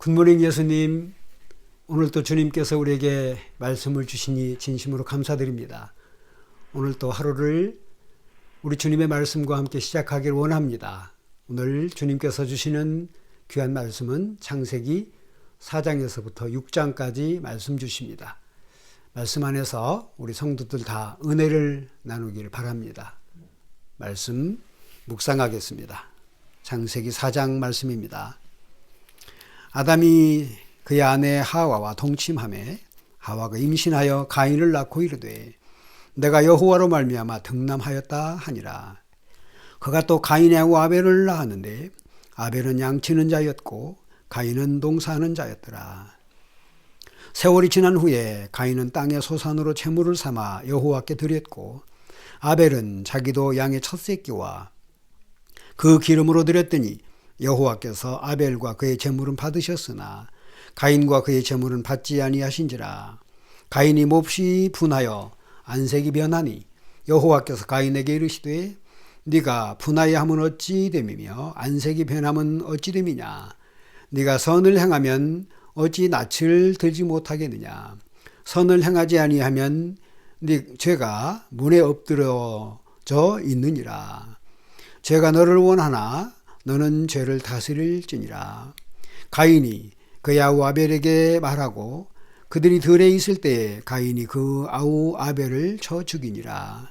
굿모닝 예수님, 오늘 또 주님께서 우리에게 말씀을 주시니 진심으로 감사드립니다. 오늘 또 하루를 우리 주님의 말씀과 함께 시작하길 원합니다. 오늘 주님께서 주시는 귀한 말씀은 창세기 4장에서부터 6장까지 말씀 주십니다. 말씀 안에서 우리 성도들 다 은혜를 나누기를 바랍니다. 말씀 묵상하겠습니다. 창세기 4장 말씀입니다. 아담이 그의 아내 하와와 동침함에 하와가 임신하여 가인을 낳고 이르되 내가 여호와로 말미암아 등남하였다 하니라. 그가 또 가인하고 아벨을 낳았는데 아벨은 양치는 자였고 가인은 농사하는 자였더라. 세월이 지난 후에 가인은 땅의 소산으로 채물을 삼아 여호와께 드렸고 아벨은 자기도 양의 첫 새끼와 그 기름으로 드렸더니 여호와께서 아벨과 그의 제물은 받으셨으나 가인과 그의 제물은 받지 아니하신지라. 가인이 몹시 분하여 안색이 변하니 여호와께서 가인에게 이르시되 네가 분하여 함은 어찌 됨이며 안색이 변함은 어찌 됨이냐? 네가 선을 행하면 어찌 낯을 들지 못하겠느냐? 선을 행하지 아니하면 네 죄가 문에 엎드려져 있느니라. 죄가 너를 원하나 너는 죄를 다스릴지니라. 가인이 그 아우 아벨에게 말하고 그들이 들에 있을 때에 가인이 그 아우 아벨을 쳐 죽이니라.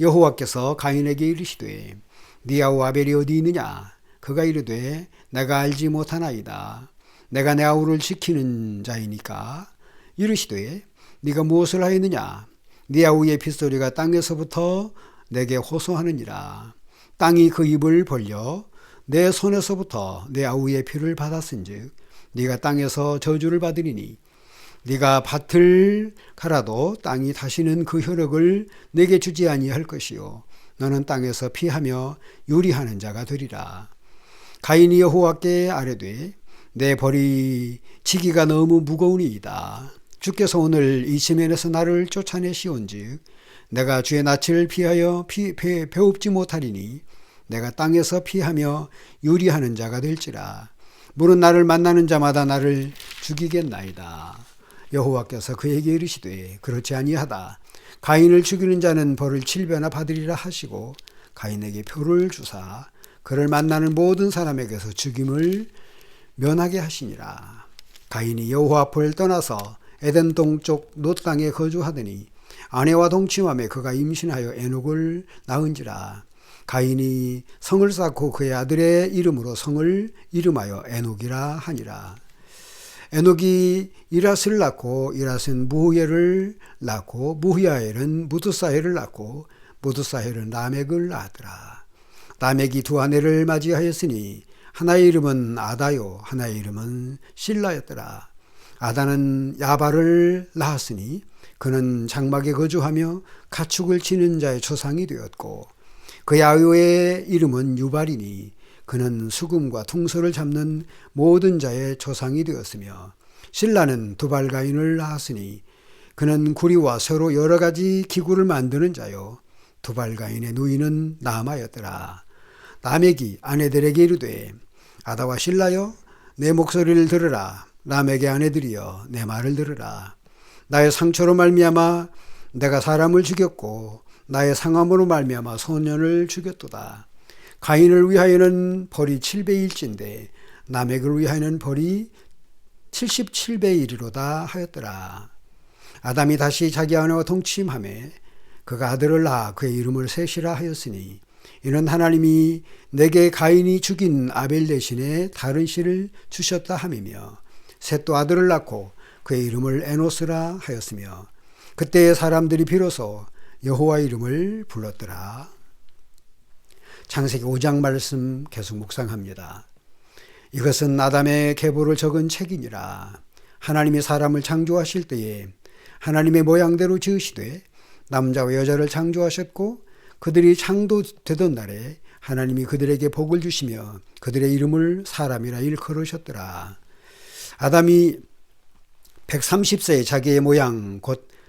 여호와께서 가인에게 이르시되 네 아우 아벨이 어디 있느냐? 그가 이르되 내가 알지 못하나이다. 내가 내 아우를 지키는 자이니까 이르시되 네가 무엇을 하였느냐? 네 아우의 핏소리가 땅에서부터 내게 호소하느니라. 땅이 그 입을 벌려 내 손에서부터 내 아우의 피를 받았은즉 네가 땅에서 저주를 받으리니 네가 밭을 갈아도 땅이 다시는 그 효력을 내게 주지 아니할 것이요. 너는 땅에서 피하며 유리하는 자가 되리라. 가인이 여호와께 아뢰되 내 벌이 지기가 너무 무거우니이다. 주께서 오늘 이 지면에서 나를 쫓아내시온즉 내가 주의 낯을 피하여 피, 배, 배웁지 못하리니 내가 땅에서 피하며 유리하는 자가 될지라. 물은 나를 만나는 자마다 나를 죽이겠나이다. 여호와께서 그에게 이르시되 그렇지 아니하다. 가인을 죽이는 자는 벌을 칠배나 받으리라 하시고 가인에게 표를 주사 그를 만나는 모든 사람에게서 죽임을 면하게 하시니라. 가인이 여호와 앞을 떠나서 에덴 동쪽 노 땅에 거주하더니 아내와 동침함에 그가 임신하여 에녹을 낳은지라. 가인이 성을 쌓고 그의 아들의 이름으로 성을 이름하여 에녹이라 하니라. 에녹이 이라스를 낳고 이라스는 무후엘을 낳고 무후야엘은 무드사헬을 낳고 무드사헬은 라멕을 낳았더라. 라멕이 두 아내를 맞이하였으니 하나의 이름은 아다요 하나의 이름은 실라였더라. 아다는 야발을 낳았으니 그는 장막에 거주하며 가축을 치는 자의 조상이 되었고 그 야훼의 이름은 유발이니 그는 수금과 퉁소를 잡는 모든 자의 조상이 되었으며 신라는 두발가인을 낳았으니 그는 구리와 서로 여러 가지 기구를 만드는 자요. 두발가인의 누이는 나마였더라. 남액이 아내들에게 이르되 아다와 신라여 내 목소리를 들으라. 남에게 아내들이여 내 말을 들으라. 나의 상처로 말미암아 내가 사람을 죽였고 나의 상함으로 말미암아 소년을 죽였도다. 가인을 위하여는 벌이 7배일진데 남액을 위하여는 벌이 77배 일이로다 하였더라. 아담이 다시 자기 아내와 동침함에 그가 아들을 낳아 그의 이름을 셋이라 하였으니 이는 하나님이 내게 가인이 죽인 아벨 대신에 다른 씨를 주셨다 함이며 셋도 아들을 낳고 그의 이름을 에노스라 하였으며 그때의 사람들이 비로소 여호와 이름을 불렀더라. 창세기 5장 말씀 계속 묵상합니다. 이것은 아담의 계보를 적은 책이니라. 하나님이 사람을 창조하실 때에 하나님의 모양대로 지으시되 남자와 여자를 창조하셨고 그들이 창조되던 날에 하나님이 그들에게 복을 주시며 그들의 이름을 사람이라 일컬으셨더라. 아담이 130세에 자기의 모양 곧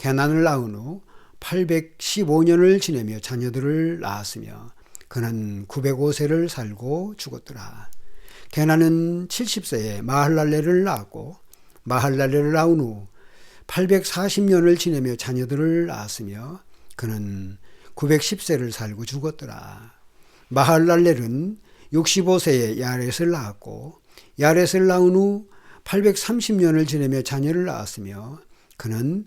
개난을 낳은 후 815년을 지내며 자녀들을 낳았으며 그는 905세를 살고 죽었더라. 게나는 70세에 마할랄레를 낳았고 마할랄레를 낳은 후 840년을 지내며 자녀들을 낳았으며 그는 910세를 살고 죽었더라. 마할랄렐은 65세에 야렛을 낳았고 야렛을 낳은 후 830년을 지내며 자녀를 낳았으며 그는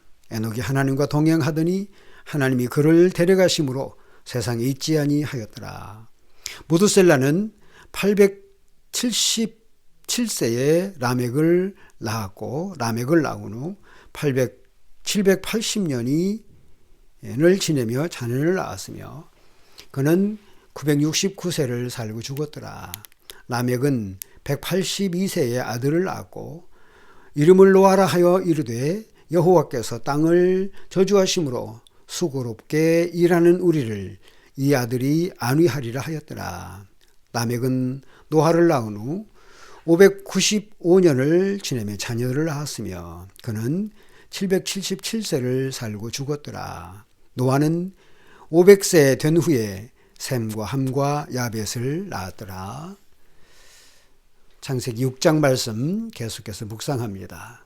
에녹이 하나님과 동행하더니 하나님이 그를 데려가심으로 세상에 있지 아니하였더라. 무드셀라는 877세에 라멕을 낳았고 라멕을 낳은 후 800, 780년이 을 지내며 자녀를 낳았으며 그는 969세를 살고 죽었더라. 라멕은 182세에 아들을 낳았고 이름을 노아라 하여 이르되 여호와께서 땅을 저주하심으로 수고롭게 일하는 우리를 이 아들이 안위하리라 하였더라. 라멕은 노아를 낳은 후 595년을 지내며 자녀를 낳았으며 그는 777세를 살고 죽었더라. 노아는 500세 된 후에 샘과 함과 야벳을 낳았더라. 창세기 6장 말씀 계속해서 묵상합니다.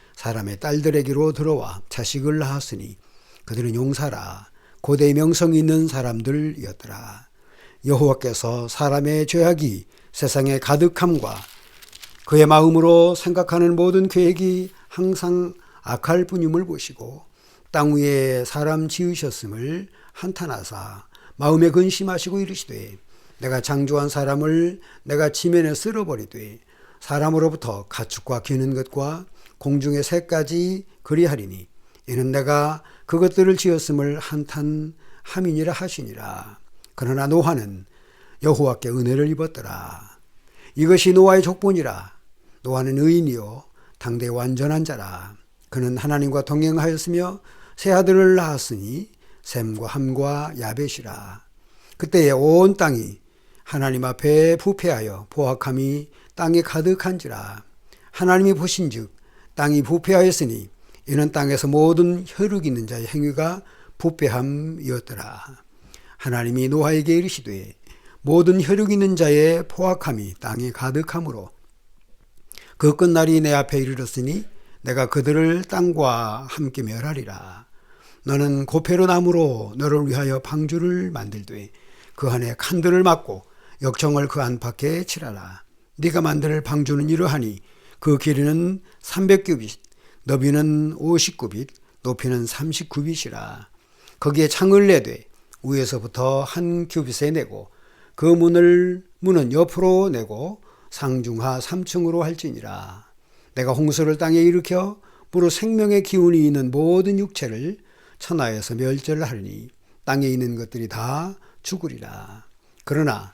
사람의 딸들에게로 들어와 자식을 낳았으니 그들은 용사라 고대 명성 있는 사람들이었더라. 여호와께서 사람의 죄악이 세상에 가득함과 그의 마음으로 생각하는 모든 계획이 항상 악할 뿐임을 보시고 땅 위에 사람 지으셨음을 한탄하사 마음에 근심하시고 이르시되 내가 창조한 사람을 내가 지면에 쓸어버리되 사람으로부터 가축과 기는 것과 공중의 새까지 그리하리니 이는 내가 그것들을 지었음을 한탄함이니라 하시니라. 그러나 노아는 여호와께 은혜를 입었더라. 이것이 노아의 족본이라. 노아는 의인이요 당대 완전한 자라. 그는 하나님과 동행하였으며 세 아들을 낳았으니 샘과 함과 야벳이라. 그때에 온 땅이 하나님 앞에 부패하여 보악함이 땅에 가득한지라. 하나님이 보신즉 땅이 부패하였으니 이는 땅에서 모든 혈육 있는 자의 행위가 부패함이었더라. 하나님이 노아에게 이르시되 모든 혈육 있는 자의 포악함이 땅에 가득하므로 그 끝날이 내 앞에 이르렀으니 내가 그들을 땅과 함께 멸하리라. 너는 고페로 나무로 너를 위하여 방주를 만들되 그 안에 칸들을 막고 역청을 그 안팎에 칠하라. 네가 만들 방주는 이러하니 그 길이는 300규빗, 너비는 50규빗, 높이는 30규빗이라. 거기에 창을 내되 위에서부터 한 규빗에 내고 그 문을 문은 옆으로 내고 상중하 3층으로 할지니라. 내가 홍수를 땅에 일으켜 무로 생명의 기운이 있는 모든 육체를 천하에서 멸절하리니 땅에 있는 것들이 다 죽으리라. 그러나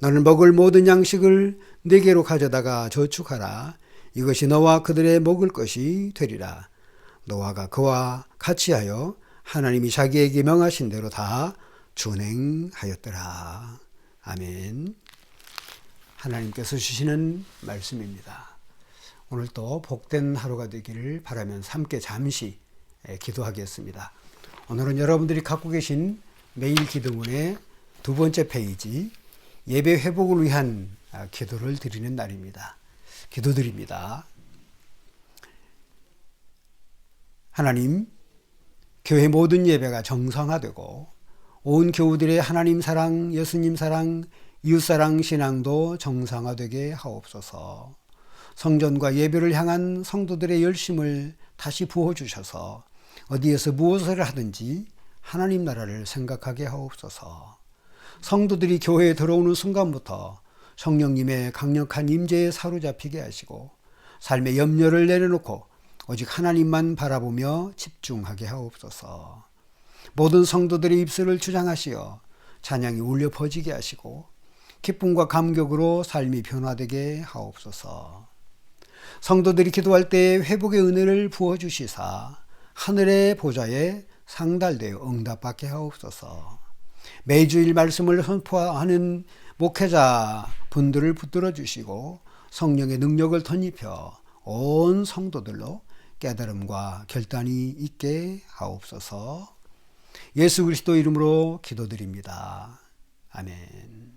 너는 먹을 모든 양식을 내게로 가져다가 저축하라. 이것이 너와 그들의 먹을 것이 되리라. 노아가 그와 같이 하여 하나님이 자기에게 명하신 대로 다 준행하였더라. 아멘. 하나님께서 주시는 말씀입니다. 오늘도 복된 하루가 되기를 바라면서 함께 잠시 기도하겠습니다. 오늘은 여러분들이 갖고 계신 매일 기도문의 두 번째 페이지 예배 회복을 위한 기도를 드리는 날입니다. 기도드립니다. 하나님, 교회 모든 예배가 정상화되고 온 교우들의 하나님 사랑, 예수님 사랑, 이웃 사랑 신앙도 정상화되게 하옵소서. 성전과 예배를 향한 성도들의 열심을 다시 부어 주셔서 어디에서 무엇을 하든지 하나님 나라를 생각하게 하옵소서. 성도들이 교회에 들어오는 순간부터 성령님의 강력한 임재에 사로잡히게 하시고 삶의 염려를 내려놓고 오직 하나님만 바라보며 집중하게 하옵소서. 모든 성도들의 입술을 주장하시어 찬양이 울려 퍼지게 하시고 기쁨과 감격으로 삶이 변화되게 하옵소서. 성도들이 기도할 때 회복의 은혜를 부어 주시사 하늘의 보좌에 상달되어 응답받게 하옵소서. 매주일 말씀을 선포하는 목회자 분들을 붙들어 주시고 성령의 능력을 덧입혀 온 성도들로 깨달음과 결단이 있게 하옵소서. 예수 그리스도 이름으로 기도드립니다. 아멘.